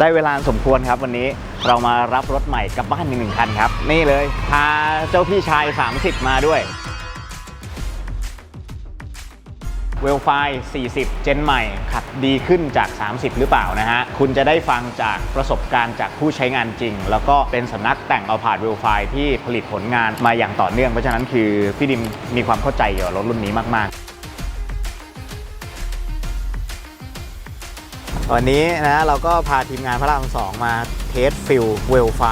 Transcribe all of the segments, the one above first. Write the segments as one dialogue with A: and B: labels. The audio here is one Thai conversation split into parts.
A: ได้เวลาสมควรครับวันนี้เรามารับรถใหม่กลับบ้านอีกหนึ่งคันครับ นี่เลย พาเจ้าพี่ชาย 30 มาด้วยเวลไฟ40 เจนใหม่ ขับดีขึ้นจาก 30 หรือเปล่านะฮะ คุณจะได้ฟังจากประสบการณ์จากผู้ใช้งานจริง แล้วก็เป็นสำนักแต่งเอาผาดเวลไฟที่ผลิตผลงานมาอย่างต่อเนื่อง เพราะฉะนั้นคือพี่ดิมมีความเข้าใจเกี่ยวกับรถรุ่นนี้มาก ๆ วันนี้นะเราก็พาทีมงานพระรามสองมาเทสฟิลเวลไฟ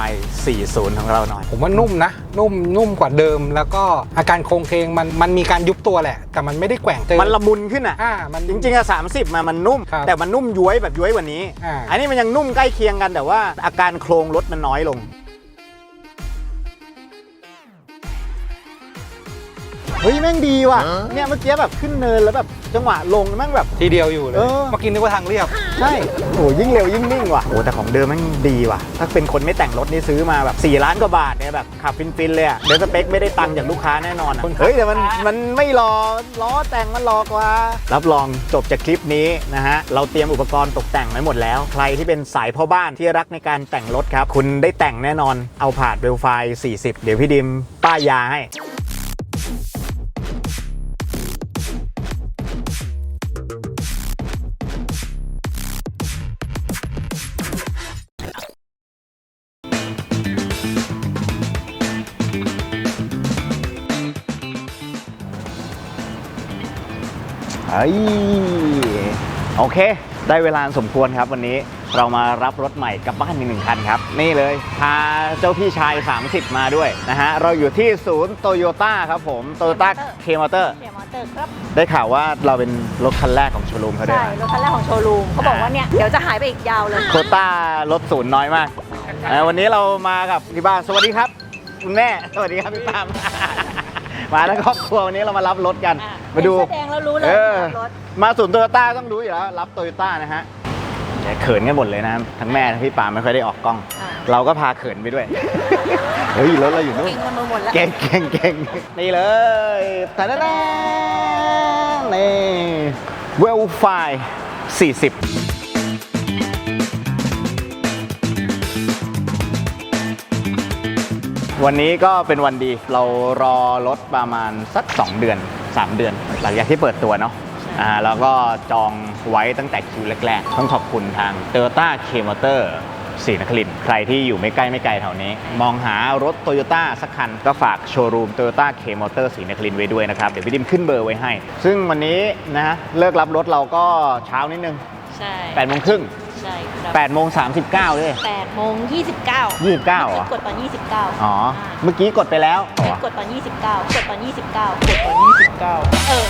A: 40 ของเราหน่อย
B: ผมว่านุ่มนะ นุ่มนุ่มกว่าเดิม แล้วก็อาการโครงเคงมันมันมีการยุบตัวแหละ แต่มันไม่ได้แกว่งเจอ
A: มันละมุนขึ้นอะ
B: อ่ามัน
A: จริงๆอะ30 มามันนุ่ม
B: ครับ
A: แต่มันนุ่มย้วยแบบย้วยกว่านี้
B: อ่า
A: อันนี้มันยังนุ่มใกล้เคียงกันแต่ว่าอาการโครงรถมันน้อยลง เฮ้ยแม่งดีว่ะเนี่ยเมื่อกี้แบบขึ้นเนินแล้วแบบ จังหวะลงแม่งแบบ
B: ทีเดียวอยู่เลย
A: เออ
B: เมื่อกี้นึกว่าทางเรียบ
A: ใช่โอ้ยิ่งเร็วยิ่งนิ่งว่ะโอ้แต่ของเดิมแม่งดีว่ะ ถ้าเป็นคนไม่แต่งรถนี่ซื้อมาแบบ 4 ล้านกว่าบาทเนี่ยแบบขับฟินๆเลยอะเดี๋ยวสเปคไม่ได้ตังค์จากลูกค้าแน่นอนอะ
B: คนขับ
A: เฮ้ยแต่มันมันไม่รอล้อแต่งมันรอกว่า รับรองจบจากคลิปนี้นะฮะ เราเตรียมอุปกรณ์ตกแต่งไว้หมดแล้ว ใครที่เป็นสายพ่อบ้านที่รักในการแต่งรถครับ คุณได้แต่งแน่นอนเอาผาดเวลไฟ40 เดี๋ยวพี่ดิมป้ายยาให้ เฮ้ยโอเค ได้เวลาสมควรครับวันนี้เรามารับรถใหม่กลับบ้านอีกหนึ่งคันครับ นี่เลย พาเจ้าพี่ชาย 30 มาด้วยนะฮะ เราอยู่ที่ศูนย์โตโยต้าครับผมโตโยต้าเคมอเตอร์
C: เขียนมอเตอร์ครับ
A: ได้ข่าวว่าเราเป็นรถคันแรกของโชว์รูมเขาด้วย
C: ใช่
A: นะ
C: รถคันแรกของโชว์รูมเขาบอกว่าเนี่ย เดี๋ยวจะหายไปอีกยาวเลย
A: โคต้ารถศูนย์น้อยมากนะวันนี้เรามากับที่บ้านสวัสดีครับ คุณแม่ สวัสดีครับพี่ปาม มาแล้วครอบครัววันนี้เรามารับรถกัน
C: อะ
A: มาดู
C: เห็นเสื้อแดงแล้วรู้เลย
A: เออ
C: รถ
A: มาศูนย์โตโยต้าต้องรู้อยู่แล้ว รับโตโยต้านะฮะแต่เขินกันหมดเลยนะ ทั้งแม่ทั้งพี่ปาไม่ค่อยได้ออกกล้อง
C: อะ
A: เราก็พาเขินไปด้วย เฮ้ยรถเราอยู่นู่น
C: เก่งกันมาหมดแล้ว
A: เก่งเก่งเก่งนี่เลยแต่ละนี่เวลไฟ40 วันนี้ก็เป็นวันดีเรารอรถประมาณสัก 2 เดือน 3 เดือน หลังจากที่เปิดตัวเนาะอ่าแล้วก็จองไว้ตั้งแต่คิวแรกๆ ต้องขอบคุณทาง Toyota K Motor ศรีนครินทร์ใครที่อยู่ไม่ใกล้ไม่ไกลแถวนี้ มองหารถโตโยต้าสักคัน ก็ฝากโชว์รูมโตโยต้าเคมอเตอร์ศรีนครินทร์ไว้ด้วยนะครับ เดี๋ยวพี่ดิมขึ้นเบอร์ไว้ให้ ซึ่งวันนี้นะฮะเลิกรับรถเราก็เช้านิดนึง
C: ใช่
A: 8โมงครึ่ง
C: ใช่ครับ
A: 8โมง39ด้วย
C: แปดโมงยี่สิบเก้า
A: 29เหรอ
C: กดตอนยี่สิบเก้า
A: อ๋อ เมื่อกี้กดไปแล้วอ๋อ
C: กดตอนยี่สิบเก้ากดตอนยี่สิบเก้ากดตอนยี่สิบเก้าเออ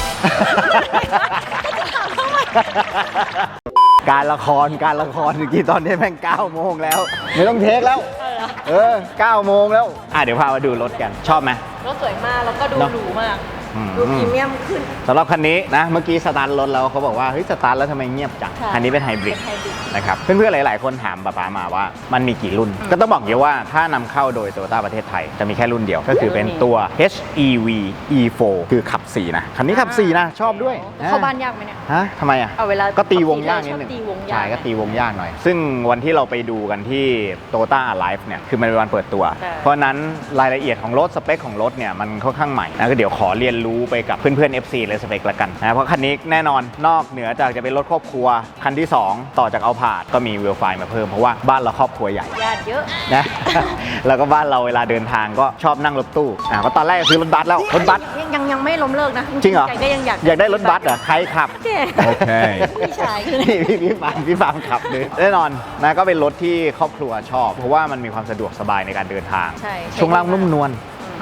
A: การละครการละครเมื่อกี้ตอนนี้แม่ง9โมงแล้ว ไม่ต้องเทคแล้ว
C: เออ
A: เออ9โมงแล้ว อะเดี๋ยวพามาดูรถกันชอบไหม
C: รถสวยมากแล้วก็ดู
A: เนอะ
C: หรูมาก
A: อืม
C: ดูพรีเมียมขึ้น
A: สำหรับคันนี้นะเมื่อกี้สตาร์ทรถแล้วเขาบอกว่าเฮ้ยสตาร์ทแล้วทำไมเงียบจัง
C: ใช่
A: คันนี้เป็นไฮบริด
C: เป็นไฮบริด
A: นะครับเพื่อนๆหลายๆ คนถามป๊าป๊ามาว่ามันมีกี่รุ่นก็ต้องบอกอย่างนี้ว่าถ้านำเข้าโดยโตโยต้าประเทศไทย จะมีแค่รุ่นเดียว ก็คือเป็นตัว HEV E4 คือขับ 4 นะ คันนี้ขับ 4 นะ ชอบด้วย
C: เข้าบ้านยากไหมเนี่ย
A: ฮะทำไมอะ
C: เอาเวลา
A: ก็ตีวงยากนิด
C: ชอบ
A: นึง
C: ตีวงยาก
A: ใช่ก็ตีวงยากหน่อย ซึ่งวันที่เราไปดูกันที่ t o y o t a Alive เนี่ยคือมันเป็นวันเปิดตัว
C: ใช่
A: เพราะฉะนั้นรายละเอียดของรถ สเปคของรถเนี่ยมันค่อนข้างใหม่นะก็เดี๋ยวขอเรียนรู้ไปกับเพื่อนๆ FC เลยสเปคละกันนะเพราะคันนี้แน่นอนนอกเหนือจากจะเป็นรถครอบครัว คันที่ 2 ต่อจากเอาผาดก็มีเวลไฟมาเพิ่มเพราะว่าบ้านเราครอบครัวใหญ่
C: ญาติเยอะ
A: นะแล้วก็บ้านเราเวลาเดินทางก็ชอบนั่งรถตู้อ่าเพราะตอนแรกซื้อรถบัสแล้วรถบัส
C: ยังยังยังไม่ล้มเลิกนะ
A: จริงเหรอ
C: ใจก็ยังอยาก
A: อยากได้รถบัสเหรอใครขับ
C: โอเค
A: โอเค
C: พี่ชายคือ
A: นี่พี่พี่ฟาร์มพี่ฟาร์มขับเลยแน่นอนนะก็เป็นรถที่ครอบครัวชอบ เพราะว่ามันมีความสะดวกสบายในการเดินทาง
C: ใช่ใช่
A: วงล่างนุ่มนวล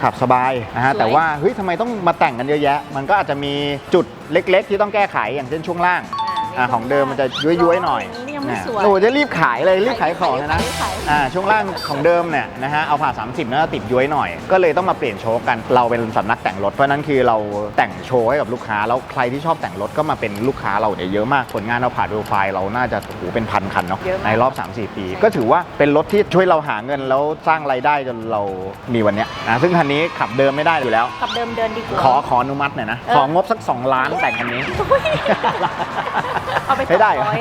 A: ขับสบายนะฮะ
C: สวย
A: แต่ว่าเฮ้ยทำไมต้องมาแต่งกันเยอะแยะ มันก็อาจจะมีจุดเล็ก ๆ ที่ต้องแก้ไขอย่างเช่นช่วงล่าง
C: อ่า
A: อ่าของเดิมมันจะย้วยๆหน่อย
C: นี่ ยังไม่สวย
A: โอ้จะรีบขายเลยรีบขายของเลยนะ
C: ขายขาย
A: อ่าช่วงล่างของเดิมเนี่ยนะฮะเอาผ่า 30น่าจะติดย้วยหน่อย ก็เลยต้องมาเปลี่ยนโชว์กันเราเป็นสำนักแต่งรถเพราะฉะนั้นคือเราแต่งโชว์ให้กับลูกค้าแล้วใครที่ชอบแต่งรถก็มาเป็นลูกค้าเราเนี่ยเยอะมากผลงานเราผ่านดูไฟล์เราน่าจะโอ้โหเป็นพันคันเนาะ
C: เยอะมาก
A: ในรอบ 3-4 ปี ก็ถือว่าเป็นรถที่ช่วยเราหาเงินแล้วสร้างรายได้จนเรามีวันเนี้ยนะซึ่งคันนี้ขับเดิมไม่ได้อยู่แล้ว
C: ขับเดิมเดินดีกว่า
A: ขอขออนุมัติหน่อยนะ
C: เออ
A: ของงบสัก 2 ล้านแต่งคันนี้
C: เอาไป
A: ไม่ได้เหรอ
C: สองร้อย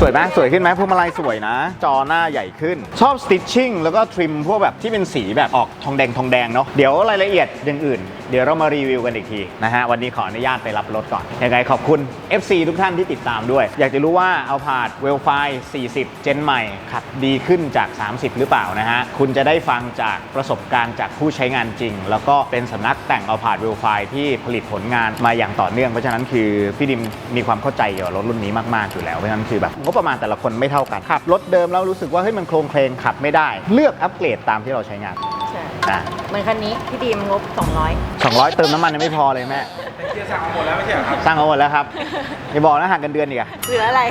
A: สวยไหมสวยขึ้นไหมพวงมาลัยสวยนะ จอหน้าใหญ่ขึ้น ชอบสติ t ชิ่งแล้วก็ทริมพวกแบบที่เป็นสีแบบออกทองแดงทองแดงเนาะเดี๋ยวรายละเอียดอย่างอื่นเดี๋ยวเรามารีวิวกันอีกทีนะฮะวันนี้ขออนุญาตไปรับรถก่อนยังไงขอบคุณ FC ทุกท่านที่ติดตามด้วย อยากจะรู้ว่าเอาผาดเวลไฟ40 เจนใหม่ขับดีขึ้นจาก 30 หรือเปล่านะฮะคุณจะได้ฟังจากประสบการณ์จากผู้ใช้งานจริง แล้วก็เป็นสำนักแต่งเอาผาดเวลไฟที่ผลิตผลงานมาอย่างต่อเนื่องเพราะฉะนั้นคือพี่ดิมมีความเข้าใจเกี่ยวกับรถรุ่นนี้มากๆอยู่แล้วเพราะฉะนั้นคือแบบงบประมาณแต่ละคนไม่เท่ากันขับรถเดิมแล้วรู้สึกว่าเฮ้ยมันโครงเคลงขับไม่ได้ เลือกอัปเกรดตามที่เราใช้งาน
C: ใช่
A: นะ
C: เหมือนคันนี้พี่ดีมงบ 200
A: 200 เติมน้ำมันยังไม่พอเลยแม่
B: เกียร์สั่งหมดแล้วไม่ใช่เหรอครับ
A: สร้างเอาหมดแล้วครับอย่าบอกนะหักกันเดือนอีกอะ
C: เหลืออะไร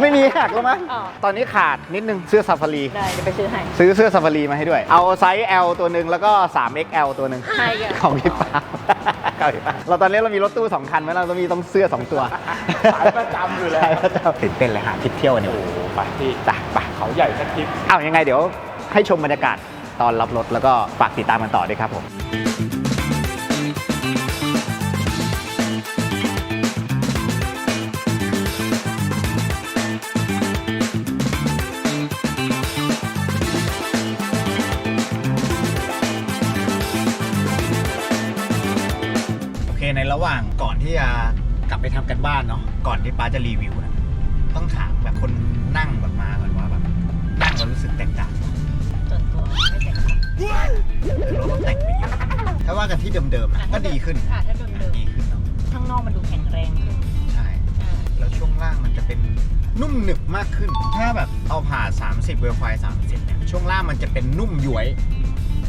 A: ไม่มีหักแล้วมั้ง
C: อ๋อ
A: ตอนนี้ขาดนิดนึงเสื้อซาฟารี
C: ได้เดี๋ยวไปซื้อให้
A: ซื้อเสื้อซาฟารีมาให้ด้วย เอาไซส์ L ตัวหนึ่งแล้วก็ 3XL ตัวหนึ่ง
C: ใช่ค่ะ
A: ของพี่ปาล์มของพี่ปาล์มเราตอนนี้เรามีรถตู้ 2 คันไหมเราต้องมีต้องเสื้อ 2 ตัว
B: สายประจำอยู่แล้ว
A: สายประจำตื่นเต้นเลยหาทริปเที่ยววันนี้
B: โอ้โหไปที่
A: จ้ะไป
B: เขาใหญ่สักทริป
A: เอายังไงเดี๋ยวให้ชมบรรยากาศ ตอนรับรถแล้วก็ฝากติดตามกันต่อด้วยครับผมโอเคในระหว่างก่อนที่จะกลับไปทำกันบ้านเนาะก่อนที่ป้าจะรีวิวนะต้องถามแบบคนนั่งแบบมาก่อนว่าแบบนั่งแล้วรู้สึกแตกต่าง ที่เดิมๆนะก็ดีขึ้น
C: อะถ้าเดิม
A: ดีขึ้นเนาะ
C: ๆข้างนอกมันดูแข็งแรงขึ้น
A: ใช่
C: อ่า
A: แล้วช่วงล่างมันจะเป็นนุ่มหนึบมากขึ้น ถ้าแบบเอาผ่า 30 เวลไฟ30 เนี่ย ช่วงล่างมันจะเป็นนุ่มย้วย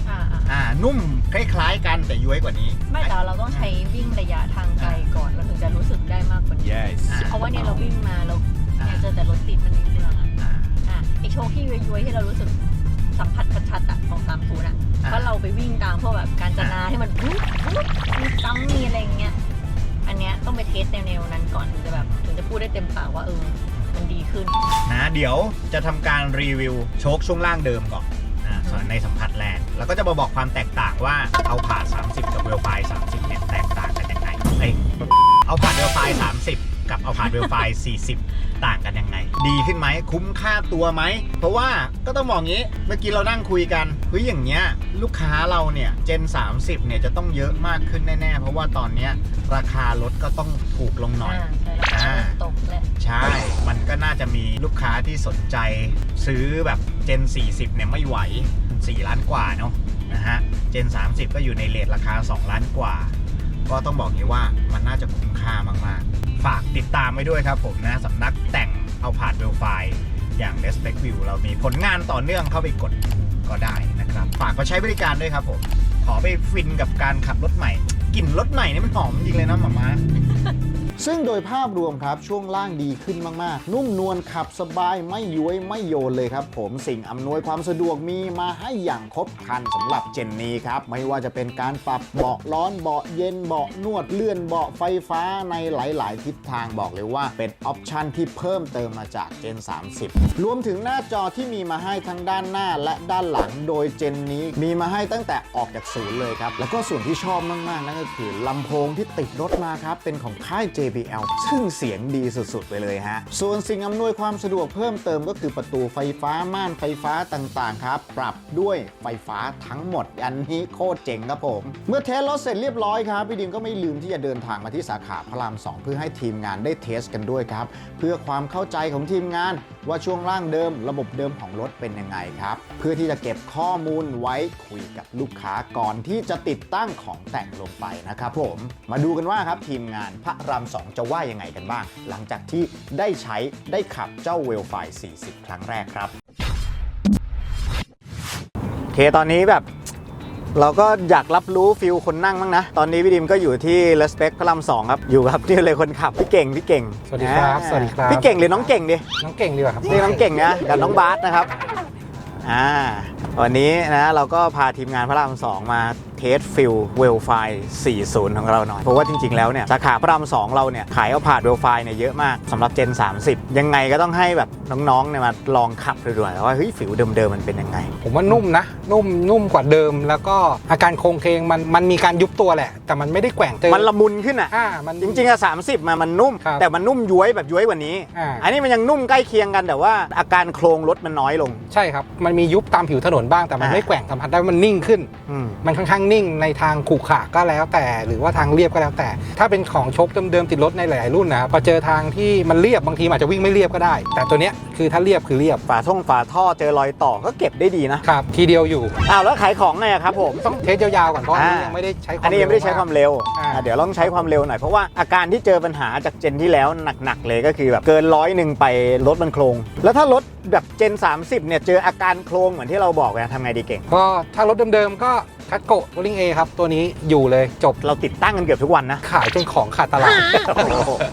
C: อ่าอ่า
A: อ่า นุ่มคล้ายๆกันแต่ย้วยกว่านี้
C: ไม่แต่เราต้องใช้วิ่งระยะทางไกลก่อนเราถึงจะรู้สึกได้มากกว่านี้
B: yes
A: อ่า
C: เพราะว่าเนี่ยเราวิ่งมาเราเนี่ยเจอแต่รถติดมันในเมืองอะ
A: อ่า
C: อะไอโชว์ที่ย้วยๆที่เรารู้สึก สัมผัสชัดๆอะของสามศูนย์อะ
A: อ่า
C: เพราะเราไปวิ่งตามพวกแบบการจนาที่มันปุ๊บปุ๊บมีซ้ำมีอะไรอย่างเงี้ยอันเนี้ยต้องไปเทสแนวๆนั้นก่อนถึงจะแบบถึงจะพูดได้เต็มปากว่าเออมันดีขึ้น
A: นะเดี๋ยวจะทำการรีวิวโชคช่วงล่างเดิมก่อนอ่าส่วนในสัมผัสแลนด์แล้วก็จะมาบอกความแตกต่างว่าเอาผ่า 30 กับเวลไฟ30เนี่ยแตกต่างกันยังไงเอ้ยเอาผ่าเวลไฟ30 กับเอาผ่าเวลไฟ40 ต่างกันยังไง ดีขึ้นไหมคุ้มค่าตัวไหม เพราะว่าก็ต้องบอกงี้ เมื่อกี้เรานั่งคุยกันเฮ้ยอย่างเงี้ยลูกค้าเราเนี่ยเจน 30 เนี่ยจะต้องเยอะมากขึ้นแน่ ๆ เพราะว่าตอนเนี้ยราคารถก็ต้องถูกลงหน่อย
C: อ่าใช่แล้ว
A: อ่า
C: ตกแหละ
A: ใช่ มันก็น่าจะมีลูกค้าที่สนใจซื้อแบบเจน 40 เนี่ยไม่ไหว 4 ล้านกว่าเนาะนะฮะ เจน 30 ก็อยู่ในเลทราคา 2 ล้านกว่า ก็ต้องบอกอย่างนี้ว่ามันน่าจะคุ้มค่ามากๆ ฝากติดตามไว้ด้วยครับผมนะสำนักแต่งเอาผ่านเวลไฟอย่าง Respect View เรามีผลงานต่อเนื่องเข้าไปกดก็ได้นะครับ ฝากมาใช้บริการด้วยครับผม ขอไปฟินกับการขับรถใหม่กลิ่นรถใหม่นี่มันหอมจริงเลยนะหมามา ซึ่งโดยภาพรวมครับช่วงล่างดีขึ้นมากๆ นุ่มนวลขับสบายไม่ย้วยไม่โยนเลยครับ ผมสิ่งอำนวยความสะดวกมีมาให้อย่างครบครันสำหรับเจนนี้ครับ ไม่ว่าจะเป็นการปรับเบาะร้อนเบาะเย็นเบาะนวดเลื่อนเบาะไฟฟ้าในหลาย ๆ ทิศทางบอกเลยว่าเป็นออปชันที่เพิ่มเติมมาจากเจน 30 รวมถึงหน้าจอที่มีมาให้ทั้งด้านหน้าและด้านหลังโดยเจนนี้มีมาให้ตั้งแต่ออกจากศูนย์เลยครับแล้วก็ส่วนที่ชอบมาก ๆ นั่นก็คือลำโพงที่ติดรถมาครับเป็นของค่าย JBL ซึ่งเสียงดีสุดๆ ไปเลยฮะ ส่วนสิ่งอำนวยความสะดวกเพิ่มเติมก็คือประตูไฟฟ้าม่านไฟฟ้าต่างๆ ครับ ปรับด้วยไฟฟ้าทั้งหมด อันนี้โคตรเจ๋งครับผม เมื่อเทสรถเสร็จเรียบร้อยครับ พี่ดิมก็ไม่ลืมที่จะเดินทางมาที่สาขาพระราม 2 เพื่อให้ทีมงานได้เทสกันด้วยครับ เพื่อความเข้าใจของทีมงาน ว่าช่วงล่างเดิมระบบเดิมของรถเป็นยังไงครับ เพื่อที่จะเก็บข้อมูลไว้คุยกับลูกค้าก่อนที่จะติดตั้งของแต่งลงไปนะครับผมมาดูกันว่าครับทีมงานพระรามสองจะว่ายังไงกันบ้าง หลังจากที่ได้ใช้ได้ขับเจ้าเวลไฟ40 ครั้งแรกครับโอเคตอนนี้แบบ เราก็อยากรับรู้ฟิลคนนั่งบ้างนะ ตอนนี้พี่ดิมก็อยู่ที่ Respect พระรามสองครับ อยู่กับนี่เลยคนขับพี่เก่งพี่เก่ง
B: สวัสดีครับ
A: อ่า
B: สวัสดีครับ
A: พี่เก่งหรือน้องเก่งดิ
B: น้องเก่งดีกว่าครับ
A: นี่น้องเก่งนะกับน้องบาสนะครับ อ่า วันนี้นะเราก็พาทีมงานพระรามสองมา เทสฟิลเวลไฟ40 ของเราหน่อย เพราะว่าจริง ๆ แล้วเนี่ย สาขาพระราม2เราเนี่ย ขายเอาผ่านเวลไฟเนี่ยเยอะมากสำหรับ Gen 30 ยังไงก็ต้องให้แบบน้องๆเนี่ยมาลองขับดูด้วยว่าเฮ้ยฟิลเดิมๆมันเป็นยังไง
B: ผมว่านุ่มนะ นุ่มนุ่มกว่าเดิม แล้วก็อาการโครงเคงมันมันมีการยุบตัวแหละ แต่มันไม่ได้แกว่งเจอ
A: มันละมุนขึ้นอะ
B: อ่ามัน
A: จริงๆอะ30มามันนุ่ม
B: ครับ
A: แต่มันนุ่มย้วยแบบย้วยกว่านี้
B: อ่า
A: อันนี้มันยังนุ่มใกล้เคียงกันแต่ว่าอาการโครงรถมันน้อยลง
B: ใช่ครับ มันมียุบตามผิวถนนบ้างแต่มัน
A: อ่า
B: ไม่แกว่งสัมผัสได้ว่ามันนิ่งขึ้น
A: อืม
B: มันค่อนข้างนิ่งในทางขรุขระก็แล้วแต่ หรือว่าทางเรียบก็แล้วแต่ ถ้าเป็นของชกเดิมๆติดรถในหลายๆรุ่นนะครับพอเจอทางที่มันเรียบบางทีมันอาจจะวิ่งไม่เรียบก็ได้ แต่ตัวเนี้ยคือถ้าเรียบคือเรียบ
A: ฝาท่งฝาท่อเจอรอยต่อก็เก็บได้ดีนะครับ
B: ทีเดียวอยู่
A: อ้าวแล้วขายของไงอะครับผม
B: ต้องเทสยาวๆก่อนเพราะอันนี้
A: อ่ายั
B: ยังไม่ได้ใช้ความ
A: อันนี้ยังไม่ได้ใช้ความเร็ว
B: อ่า
A: อะเดี๋ยวต้องใช้ความเร็วหน่อย เพราะว่าอาการที่เจอปัญหาจากเจนที่แล้วหนักๆเลยก็คือแบบเกินร้อยหนึ่งไปรถมันโครง แล้วถ้ารถแบบเจน 30เนี่ยเจออาการโครงเหมือนที่เราบอกไปทำไงดีเก่ง
B: ก็ถ้ารถเดิมๆก็ คัตโกโรลิงเอครับตัวนี้อยู่เลยจบ
A: เราติดตั้งกันเกือบทุกวันนะ
B: ขายจนของขาดตลาด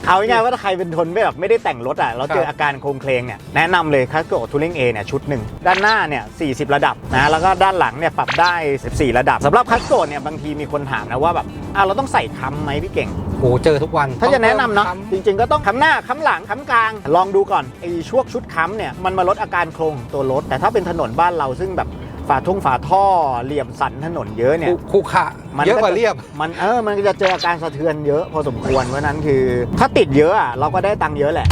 A: เอาง่ายๆว่าถ้าใครเป็นทนไม่แบบไม่ได้แต่งรถอะเราเจอ
B: ครับ
A: อาการโครงเคลงเนี่ยแนะนำเลยคัสโกทูริงเอเนี่ยชุดหนึ่งด้านหน้าเนี่ย40 ระดับนะแล้วก็ด้านหลังเนี่ยปรับได้ 14 ระดับสำหรับคัสโกเนี่ยบางทีมีคนถามนะว่าแบบอ้าวเราต้องใส่ค้ำไหมพี่เก่ง
B: โอ้เจอทุกวัน
A: ถ้าจะแนะนำเนาะ
B: ต้อง
A: จริง ๆ ก็ต้องค้ำหน้าค้ำหลังค้ำกลาง ลองดูก่อนไอ้ช่วงชุดค้ำเนี่ยมันมาลดอาการโครงของตัวรถ แต่ถ้าเป็นถนนบ้านเราซึ่งแบบ ฝาทุ่งฝาท่อเหลี่ยมสันถนนเยอะเนี่ย
B: ขรุขระ
A: มัน
B: เยอะกว่า
A: ก็จะ
B: เรียบ
A: มันเออมันก็จะเจออาการสะเทือนเยอะพอสมควรเพราะฉะนั้นคือ ถ้าติดเยอะอะเราก็ได้ตังค์เยอะแหละ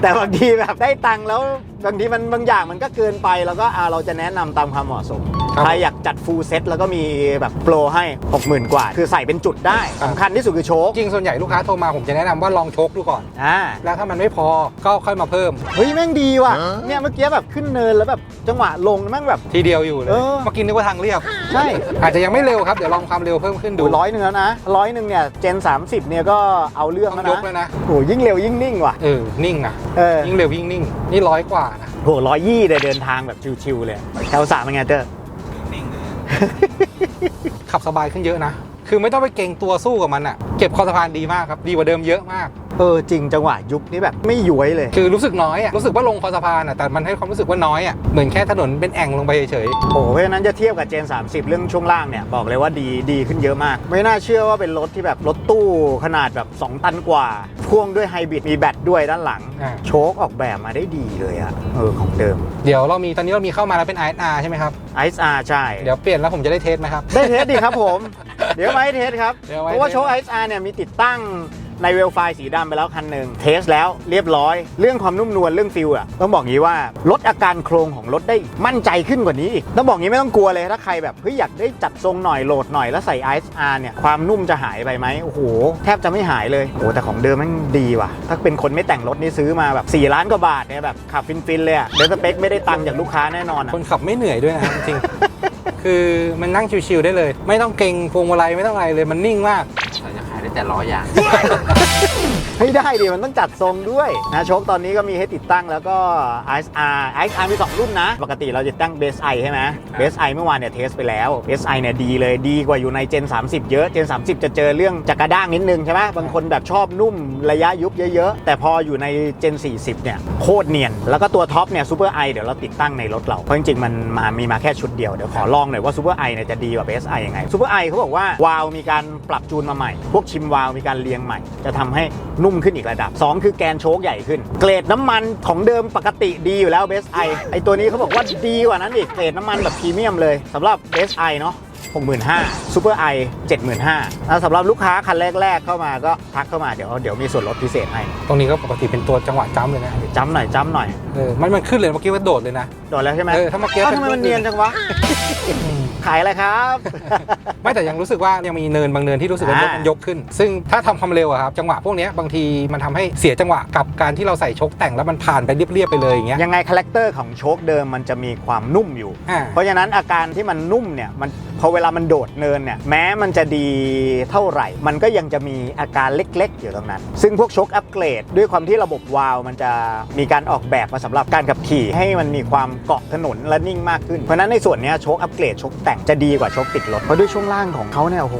A: แต่บางทีแบบได้ตังค์แล้วบางทีมันบางอย่างมันก็เกินไป แล้วก็อ่าเราจะแนะนำตามความเหมาะสม
B: ครับ
A: ใครอยากจัดฟูลเซ็ตแล้วก็มีแบบโปรให้ 60,000 กว่า คือใส่เป็นจุดได้
B: ครับ
A: สำคัญที่สุดคือโชค
B: จริงส่วนใหญ่ลูกค้าโทรมาผมจะแนะนำว่าลองโชคดูก่อน
A: อ่า
B: แล้วถ้ามันไม่พอก็ค่อยมาเพิ่ม
A: เฮ้ย แม่งดีว่ะ เนี่ยเมื่อกี้แบบขึ้นเนินแล้วแบบจังหวะลงแม่งแบบ
B: ทีเดียวอยู่เลย
A: เออ
B: เมื่อกี้นึกว่าทางเรียบ
A: ใช่
B: อาจจะยังไม่เร็วครับ เดี๋ยวลองความเร็วเพิ่มขึ้นดู
A: ดูร้อยหนึ่งแล้วนะร้อยหนึ่งเนี่ยเจน 30 เนี่ยก็เอาเรื่อง
B: ต้อ
A: แล้ว
B: งยก
A: นะ
B: แล้วนะ
A: โอ้ยิ่งเร็วยิ่งนิ่งว่ะ
B: เออนิ่งนะ
A: เออ
B: ยิ่งเร็วยิ่งนิ่งนี่ร้อยกว่านะ
A: โหร้อยยี่เลยเดินทางแบบชิวๆเลยแถวสามเป็นไงเจ้อ
B: ขับสบายขึ้นเยอะนะ คือไม่ต้องไปเก่งตัวสู้กับมันอะเก็บคอสะพานดีมากครับ ดีกว่าเดิมเยอะมาก
A: เออจริงจังหวะยุบนี่แบบไม่ย้วยเลย
B: คือรู้สึกน้อยอะรู้สึกว่าลงคอสะพานอะแต่มันให้ความรู้สึกว่าน้อยอะเหมือนแค่ถนนเป็นแอ่งลงไปเฉย
A: โอ้โหเพราะฉะนั้นจะเทียบกับเจน 30 เรื่องช่วงล่างเนี่ย บอกเลยว่าดีดีขึ้นเยอะมาก ไม่น่าเชื่อว่าเป็นรถที่แบบรถตู้ขนาดแบบ 2 ตันกว่า พ่วงด้วยไฮบริดมีแบตด้วยด้านหลัง
B: อ่า
A: โชคออกแบบมาได้ดีเลยอะเออของเดิม
B: ๆเดี๋ยวเรามีตอนนี้เรามีเข้ามาแล้วเป็น ISR ใช่ไหมครับ
A: ISR ใช่
B: เดี๋ยวเปลี่ยนแล้วผมจะได้เทสไหมครับ
A: ได้เทสดีครับผม เดี๋ยวมาให้เทสครับ
B: เดี๋ยวไว้
A: เพราะว่า
B: เทส
A: โชค ISR เนี่ยมีติดตั้ง ในเวลไฟสีดำไปแล้วคันหนึ่งเทสแล้วเรียบร้อย เรื่องความนุ่มนวลเรื่องฟิลอะต้องบอกงี้ว่าลดอาการโครงของรถได้มั่นใจขึ้นกว่านี้อีกต้องบอกงี้ไม่ต้องกลัวเลยถ้าใครแบบเฮ้ยอยากได้จัดทรงหน่อยโหลดหน่อยแล้วใส่ ISR เนี่ยความนุ่มจะหายไปไหมโอ้โหแทบจะไม่หายเลยโอ้แต่ของเดิมมันดีว่ะ ถ้าเป็นคนไม่แต่งรถนี่ซื้อมาแบบ4ล้านกว่าบาทเนี่ยแบบขับฟินๆเลยอะเดสเปคไม่ได้ตังค์จากลูกค้าแน่นอนอะ
B: คนขับไม่เหนื่อยด้วยนะครับจริง คือมันนั่งชิวๆได้เลย ไม่ต้องเก่งพวงมาลัยไม่ต้องอะไรเลยมันนิ่งมาก
D: แต่ล้อยาง
A: เฮ้ยได้ดิมันต้องจัดทรงด้วยนะโชคตอนนี้ก็มีให้ติดตั้งแล้วก็ ISR ISR มี 2 รุ่นนะ ปกติเราจะตั้ง Base I ใช่ไหม Base I เมื่อวานเนี่ยเทสไปแล้ว Base I เนี่ยดีเลยดีกว่าอยู่ใน Gen 30 เยอะ Gen 30 จะเจอเรื่องจักระด้างนิดนึงใช่ไหมบางคนแบบชอบนุ่มระยะยุบเยอะๆ แต่พออยู่ใน Gen 40 เนี่ยโคตรเนียน แล้วก็ตัวท็อปเนี่ย Super I เดี๋ยวเราติดตั้งในรถเรา เพราะจริงๆ มันมามีมาแค่ชุดเดียว เดี๋ยวขอลองหน่อยว่า Super I เนี่ยจะดีกว่า Base I ยังไง Super I เขาบอกว่าวาล์วมีการปรับจูนมาใหม่ พวกชิมวาล์วมีการเรียงใหม่ จะทำให้นุ่มขึ้นอีกระดับ 2 คือแกนโชคใหญ่ขึ้น เกรดน้ำมันของเดิมปกติดีอยู่แล้ว Base I ไอตัวนี้เขาบอกว่าดีกว่านั้นอีกเกรดน้ำมันแบบพรีเมียมเลยสำหรับ Base I เนาะ65,000 Super I 75,000แล้วสำหรับลูกค้าคันแรก ๆ เข้ามาก็ทักเข้ามาเดี๋ยวเดี๋ยวมีส่วนลดพิเศษให้
B: ตรงนี้ก็ปกติเป็นตัวจังหวะจ้ำเลยนะ
A: จ้ำหน่อยจ้ำหน่อย
B: เออมันมันขึ้นเลยเมื่อกี้ว่าโดดเลยนะ
A: โดนแล้วใช่ไหม
B: เออถ้าเมื่อกี้
A: อ้าว
B: เป็น
A: ทำไมมันเนียนจังวะ
B: อืม
A: ขายอะไรครับ
B: ไม่แต่ยังรู้สึกว่ายังมีเนินบางเนินที่รู้สึกว่ารถ
A: อ่ามั
B: มันยกขึ้น ซึ่งถ้าทำความเร็วอะครับจังหวะพวกเนี้ยบางทีมันทำให้เสียจังหวะกับการที่เราใส่ชกแต่งแล้วมันผ่านไปเรียบๆไปเลยอย่างเงี้ย
A: ยังไงคาแรคเตอร์ของโชคเดิมมันจะมีความนุ่มอยู่
B: อ่า
A: เพราะฉะนั้นอาการที่มันนุ่มเนี่ยมันพอเวลามันโดดเนินเนี่ยแม้มันจะดีเท่าไหร่ มันก็ยังจะมีอาการเล็กๆ อยู่ตรงนั้น ซึ่งพวกโชคอัปเกรด ด้วยความที่ระบบวาล์วมันจะมีการออกแบบมาสำหรับการขับขี่ ให้มันมีความเกาะถนนและนิ่งมากขึ้น เพราะฉะนั้นในส่วนเนี้ยโชคอัปเกรดโชคแต่งจะดีกว่าโชคติดรถเพราะด้วยช่วงล่างของเขาเนี่ยโอ้โห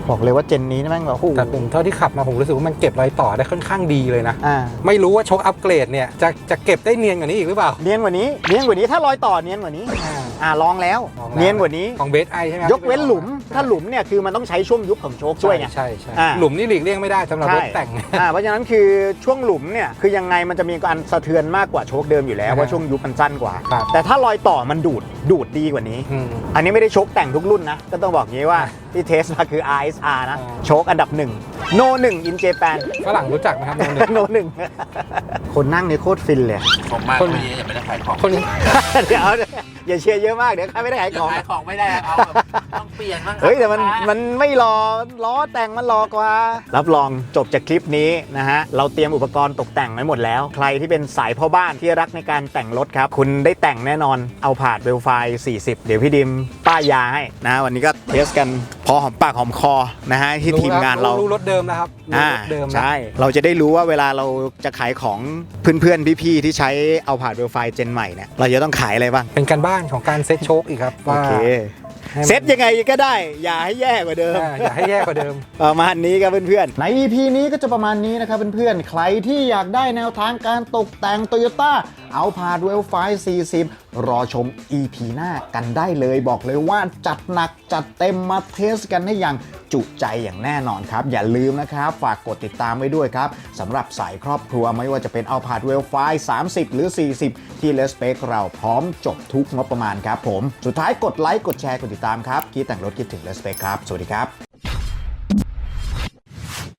A: ผ บอกเลยว่าเจนนี้นี่แม่งแบบโอ้โห
B: แต่ผมเท่าที่ขับมาผมรู้สึกว่ามันเก็บรอยต่อได้ค่อนข้างดีเลยนะ
A: อ่า
B: ไม่รู้ว่าโชคอัปเกรดเนี่ยจะจะเก็บได้เนียนกว่านี้อีกหรือเปล่า
A: เนียนกว่านี้เนียนกว่านี้ถ้ารอยต่อเนียนกว่านี้
B: อ่า
A: อ่าลองแล้ว
B: ลองแล้ว
A: เนียนกว่านี้
B: ของเบสไอใช่ไหม
A: ยกเว้นหลุมถ้าหลุมเนี่ยคือมันต้องใช้ช่วงยุบของโชคช่วยไง
B: ใช่ใช่
A: อ่า
B: หลุมนี่หลีกเลี่ยงไม่ได้สำหรับรถแต่ง
A: อ่าเพราะฉะนั้นคือช่วงหลุมเนี่ยคือยังไงมันจะมีการสะเทือนมากกว่าโชคเดิมอยู่แล้ว
B: อ่า
A: ว่าช่วงยุบมันสั้นกว่า
B: ครับ
A: แต่ถ้ารอยต่อมันดูดดูดดีกว่านี้
B: อืม
A: อันนี้ไม่ได้โชคแต่งทุกรุ่นนะ ก็ต้องบอกงี้ว่าที่เทสมาคือ RSR นะ
B: อ๋อ
A: โชคอันดับหนึ่งโนหนึ่งอินเจแปน
B: ฝรั่งรู้จักไหมครับโนหนึ่ง
A: โนหนึ่งคนนั่งในโคตรฟินเลย
D: ผมมา
B: คน
D: คุยยังไม่ได้ขายของ
B: คน
A: เดี๋ยวอย่าเชียร์เยอะมากเดี๋ยวข้าไม่ได้ขายของ
D: ขายของไม่ได้เอาแบบต้องเปลี่ยนบ้างครับ
A: เฮ้ยแต่มัน
D: ลูกค้า
A: มันไม่รอล้อแต่งมันรอกว่า รับรองจบจากคลิปนี้นะฮะเราเตรียมอุปกรณ์ตกแต่งไว้หมดแล้ว ใครที่เป็นสายพ่อบ้านที่รักในการแต่งรถครับ คุณได้แต่งแน่นอนเอาผาดเวลไฟ40 เดี๋ยวพี่ดิมป้ายยาให้นะ วันนี้ก็เทสกันพอหอมปากหอมคอนะฮะที่ทีมงานเรา
B: รู้รถเดิมนะครับรู้
A: อ่าร
B: ถเดิมนะ
A: ใช่เราจะได้รู้ว่าเวลาเราจะขายของเพื่อนๆพี่ๆที่ใช้เอาผ่านเวลไฟเจนใหม่เนี่ยเราจะต้องขายอะไรบ้าง
B: เป็นการบ้านของการเซ็ตโชคอีกครับ
A: โอ
B: ว่า
A: เค
B: ให้มัน
A: เซ็ตยังไงก็ได้ อย่าให้แย่กว่าเดิม
B: อ่าอย่าให้แย่กว่าเดิม
A: ประมาณนี้ครับเพื่อนๆ ใน EP นี้ก็จะประมาณนี้นะครับเพื่อนๆ ใครที่อยากได้แนวทางการตกแต่ง Toyota เอาพาดเวลไฟ40 รอชม EP หน้ากันได้เลยบอกเลยว่าจัดหนักจัดเต็มมาเทสกันให้อย่างจุใจอย่างแน่นอนครับ อย่าลืมนะครับ ฝากกดติดตามไว้ด้วยครับสำหรับสายครอบครัวไม่ว่าจะเป็นเอาพาดเวลไฟ30 หรือ 40 ที่เลสเปคเราพร้อมจบทุกงบประมาณครับผม สุดท้ายกดไลค์กดแชร์กดติดตามครับคิดแต่งรถคิดถึงเลสเปคครับ สวัสดีครับ